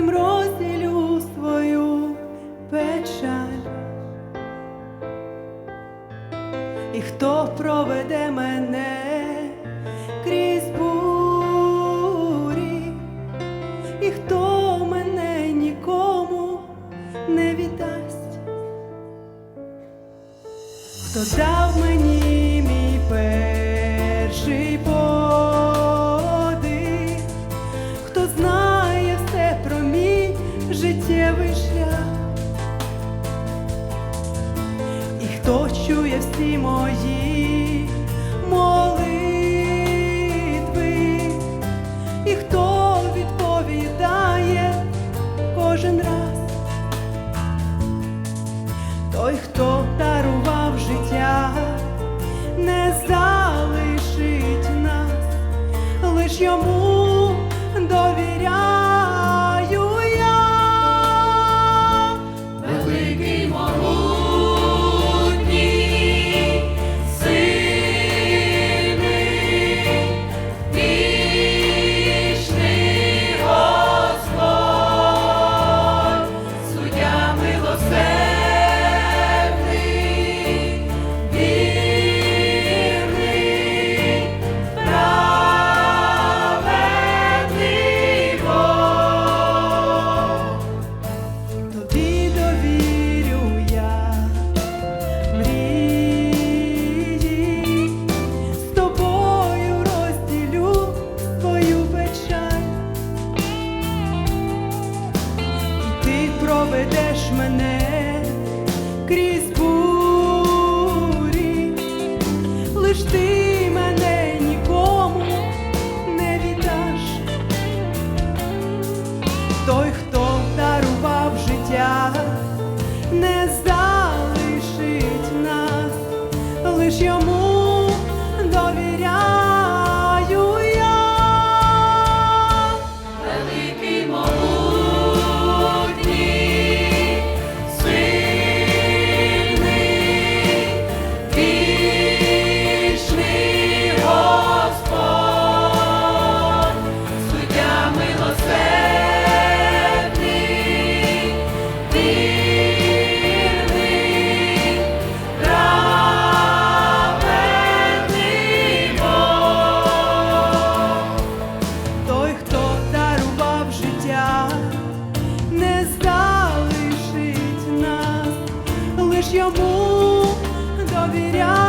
ним розділю свою печаль, і хто проведе мене крізь бурі, і хто мене нікому не віддасть, хто дав мені мій перший подих, хто знає. оточує всі мої молитви, і хто відповідає кожен раз, той, хто дарував життя, не залишить нас, лиш йому. крізь бурі, лиш ти мене нікому не віддаш, той, хто дарував життя, не залишить нас, лиш йому. йому довіряй.